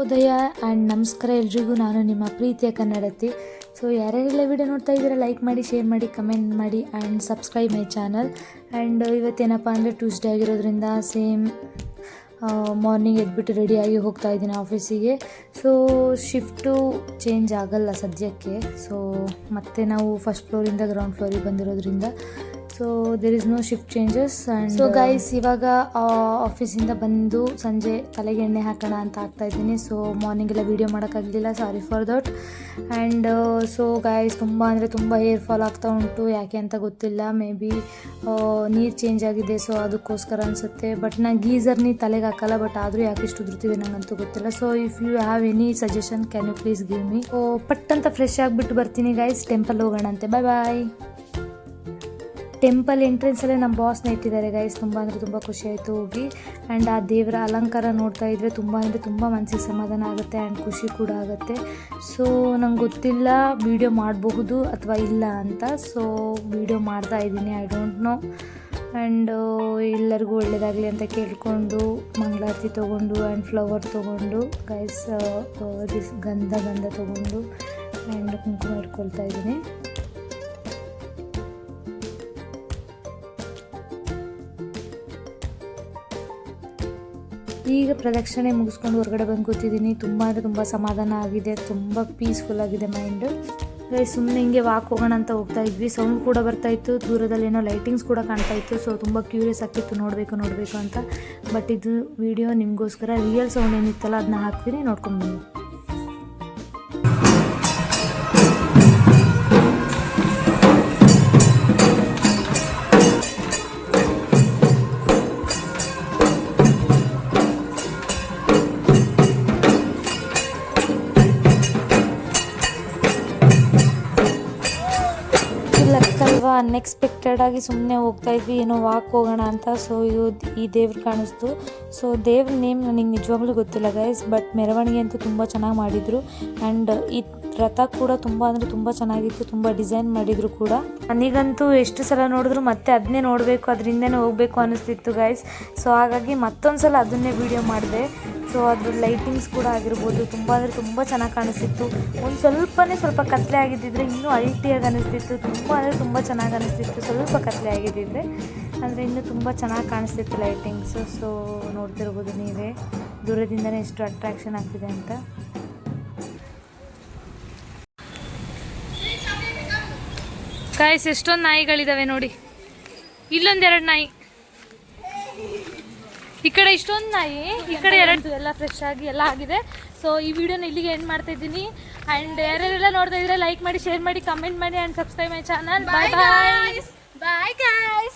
ಶುಭೋದಯ ಆ್ಯಂಡ್ ನಮಸ್ಕಾರ ಎಲ್ರಿಗೂ. ನಾನು ನಿಮ್ಮ ಪ್ರೀತಿಯ ಕನ್ನಡತಿ. ಸೊ ಯಾರ್ಯಾರೆಲ್ಲ ವಿಡಿಯೋ ನೋಡ್ತಾ ಇದ್ದೀರಾ ಲೈಕ್ ಮಾಡಿ ಶೇರ್ ಮಾಡಿ ಕಮೆಂಟ್ ಮಾಡಿ and subscribe my channel and ಇವತ್ತೇನಪ್ಪ ಅಂದರೆ ಟ್ಯೂಸ್ಡೇ ಆಗಿರೋದ್ರಿಂದ ಸೇಮ್ ಮಾರ್ನಿಂಗ್ ಎದ್ಬಿಟ್ಟು ರೆಡಿಯಾಗಿ ಹೋಗ್ತಾ ಇದ್ದೀನಿ ಆಫೀಸಿಗೆ ಸೊ ಶಿಫ್ಟು ಚೇಂಜ್ ಆಗಲ್ಲ ಸದ್ಯಕ್ಕೆ. ಸೊ ಮತ್ತೆ ನಾವು ಫಸ್ಟ್ ಫ್ಲೋರಿಂದ ಗ್ರೌಂಡ್ ಫ್ಲೋರಿಗೆ ಬಂದಿರೋದ್ರಿಂದ so there is no shift changes and so guys ಇವಾಗ ಆಫೀಸಿಂದ ಬಂದು ಸಂಜೆ ತಲೆಗೆ ಎಣ್ಣೆ ಹಾಕೋಣ ಅಂತ ಆಗ್ತಾ ಇದ್ದೀನಿ. ಸೊ ಮಾರ್ನಿಂಗ್ ಎಲ್ಲ ವೀಡಿಯೋ ಮಾಡೋಕ್ಕಾಗಲಿಲ್ಲ. Sorry for that and so guys ತುಂಬ ಅಂದರೆ ತುಂಬ ಹೇರ್ ಫಾಲ್ ಆಗ್ತಾ ಉಂಟು. ಯಾಕೆ ಅಂತ ಗೊತ್ತಿಲ್ಲ. ಮೇ ಬಿ ನೀರು ಚೇಂಜ್ ಆಗಿದೆ. ಸೊ ಅದಕ್ಕೋಸ್ಕರ ಅನಿಸುತ್ತೆ. ಬಟ್ ನಾ ಗೀಸರ್ ನೀ ತಲೆಗೆ ಹಾಕಲ್ಲ. ಬಟ್ ಆದರೂ ಯಾಕೆ ಇಷ್ಟು ಉದುರ್ತಿದೆ ನನಗಂತೂ ಗೊತ್ತಿಲ್ಲ. So if you have any suggestion can you please give me ಪಟ್ ಅಂತ ಫ್ರೆಶ್ ಆಗಿಬಿಟ್ಟು ಬರ್ತೀನಿ ಗೈಸ್ ಟೆಂಪಲ್ ಹೋಗೋಣಂತೆ. ಬಾಯ್ ಬಾಯ್ ಟೆಂಪಲ್ ಎಂಟ್ರೆನ್ಸಲ್ಲೇ ನಮ್ಮ ಬಾಸ್ನ ಇಟ್ಟಿದ್ದಾರೆ ಗೈಸ್ ತುಂಬ ಅಂದರೆ ತುಂಬ ಖುಷಿ ಆಯಿತು ಹೋಗಿ. ಆ್ಯಂಡ್ ಆ ದೇವರ ಅಲಂಕಾರ ನೋಡ್ತಾ ಇದ್ದರೆ ತುಂಬ ಅಂದರೆ ತುಂಬ ಮನಸ್ಸಿಗೆ ಸಮಾಧಾನ ಆಗುತ್ತೆ ಆ್ಯಂಡ್ ಖುಷಿ ಕೂಡ ಆಗುತ್ತೆ. ಸೊ ನಂಗೆ ಗೊತ್ತಿಲ್ಲ ವೀಡಿಯೋ ಮಾಡಬಹುದು ಅಥವಾ ಇಲ್ಲ ಅಂತ. ಸೊ ವೀಡಿಯೋ ಮಾಡ್ತಾ ಇದ್ದೀನಿ ಐ ಡೋಂಟ್ ನೋ ಆ್ಯಂಡ್ ಎಲ್ಲರಿಗೂ ಒಳ್ಳೆಯದಾಗಲಿ ಅಂತ ಕೇಳಿಕೊಂಡು ಮಂಗಳಾರತಿ ತೊಗೊಂಡು ಆ್ಯಂಡ್ ಫ್ಲವರ್ ತೊಗೊಂಡು ಗೈಸ್ ಗಂಧ ಗಂಧ ತೊಗೊಂಡು ಆ್ಯಂಡ್ ಕುಂಕುಮ ಇಟ್ಕೊಳ್ತಾ ಇದ್ದೀನಿ. ಈಗ ಪ್ರದಕ್ಷಿಣೆ ಮುಗಿಸ್ಕೊಂಡು ಹೊರಗಡೆ ಬಂದು ಕೂತಿದ್ದೀನಿ. ತುಂಬ ಅಂದರೆ ತುಂಬ ಸಮಾಧಾನ ಆಗಿದೆ. ತುಂಬ ಪೀಸ್ಫುಲ್ ಆಗಿದೆ ಮೈಂಡು ಸುಮ್ಮನೆ ಹಿಂಗೆ ವಾಕ್ ಹೋಗೋಣ ಅಂತ ಹೋಗ್ತಾ ಇದ್ವಿ. ಸೌಂಡ್ ಕೂಡ ಬರ್ತಾ ಇತ್ತು. ದೂರದಲ್ಲಿ ಏನೋ ಲೈಟಿಂಗ್ಸ್ ಕೂಡ ಕಾಣ್ತಾ ಇತ್ತು. ಸೊ ತುಂಬ ಕ್ಯೂರಿಯಸ್ ಆಗ್ತಿತ್ತು. ನೋಡಬೇಕು ನೋಡಬೇಕು ಅಂತ. ಬಟ್ ಇದು ವಿಡಿಯೋ ನಿಮಗೋಸ್ಕರ ರಿಯಲ್ ಸೌಂಡ್ ಏನಿತ್ತಲ್ಲ ಅದನ್ನ ಹಾಕ್ತೀನಿ. ನೋಡ್ಕೊಂಡು ಬನ್ನಿ. ಲಕ್ಕಲ್ವಾ ಅನ್ಎಕ್ಸ್ಪೆಕ್ಟೆಡ್ ಆಗಿ ಸುಮ್ಮನೆ ಹೋಗ್ತಾ ಇದ್ವಿ, ಏನೋ ವಾಕ್ ಹೋಗೋಣ ಅಂತ. ಸೊ ಇದು ಈ ದೇವ್ರು ಕಾಣಿಸ್ತು. ಸೊ ದೇವ್ರ ನೇಮ್ ನನಗೆ ನಿಜವಾಗ್ಲೂ ಗೊತ್ತಿಲ್ಲ ಗೈಸ್ ಬಟ್ ಮೆರವಣಿಗೆ ಅಂತೂ ತುಂಬ ಚೆನ್ನಾಗಿ ಮಾಡಿದರು. ಆ್ಯಂಡ್ ಈ ರಥ ಕೂಡ ತುಂಬ ಅಂದರೆ ತುಂಬ ಚೆನ್ನಾಗಿತ್ತು, ತುಂಬ ಡಿಸೈನ್ ಮಾಡಿದ್ರು ಕೂಡ. ನನಗಂತೂ ಎಷ್ಟು ಸಲ ನೋಡಿದ್ರು ಮತ್ತೆ ಅದನ್ನೇ ನೋಡಬೇಕು, ಅದರಿಂದನೇ ಹೋಗಬೇಕು ಅನ್ನಿಸ್ತಿತ್ತು ಗೈಸ್ ಸೊ ಹಾಗಾಗಿ ಮತ್ತೊಂದು ಸಲ ಅದನ್ನೇ ವೀಡಿಯೋ ಮಾಡಿದೆ. ಸೊ ಅದ್ರ ಲೈಟಿಂಗ್ಸ್ ಕೂಡ ಆಗಿರ್ಬೋದು. ತುಂಬ ಅಂದರೆ ತುಂಬ ಚೆನ್ನಾಗಿ ಕಾಣಿಸ್ತಿತ್ತು. ಒಂದು ಸ್ವಲ್ಪನೇ ಸ್ವಲ್ಪ ಕತ್ತಲೆ ಆಗಿದ್ದಿದ್ರೆ ಇನ್ನೂ ಅಲ್ಟಿಯಾಗಿ ಅನಿಸ್ತಿತ್ತು. ತುಂಬ ಅಂದರೆ ತುಂಬ ಚೆನ್ನಾಗಿ ಅನಿಸ್ತಿತ್ತು. ಸ್ವಲ್ಪ ಕತ್ತಲೆ ಆಗಿದ್ದಿದ್ರೆ ಅಂದರೆ ಇನ್ನೂ ತುಂಬ ಚೆನ್ನಾಗಿ ಕಾಣಿಸ್ತಿತ್ತು ಲೈಟಿಂಗ್ಸು ಸೊ ನೋಡ್ತಿರ್ಬೋದು ನೀವೇ. ದೂರದಿಂದನೇ ಎಷ್ಟು ಅಟ್ರಾಕ್ಷನ್ ಆಗ್ತಿದೆ ಅಂತ. ಕಾಯಿಸ್ ಎಷ್ಟೊಂದು ನಾಯಿಗಳಿದ್ದಾವೆ ನೋಡಿ. ಇಲ್ಲೊಂದೆರಡು ನಾಯಿ. ಈ ಕಡೆ ಇಷ್ಟೊಂದು ನಾಯಿ ಈ ಕಡೆ ಎರಡು ಎಲ್ಲ ಫ್ರೆಶ್ ಆಗಿ ಎಲ್ಲ ಆಗಿದೆ. ಸೊ ಈ ವಿಡಿಯೋನ ಇಲ್ಲಿಗೆ ಎಂಡ್ ಮಾಡ್ತಾ ಇದ್ದೀನಿ. ಅಂಡ್ ಯಾರ್ಯಾರೆಲ್ಲ ನೋಡ್ತಾ ಇದ್ರೆ ಲೈಕ್ ಮಾಡಿ ಶೇರ್ ಮಾಡಿ ಕಮೆಂಟ್ ಮಾಡಿ and subscribe my channel bye bye bye.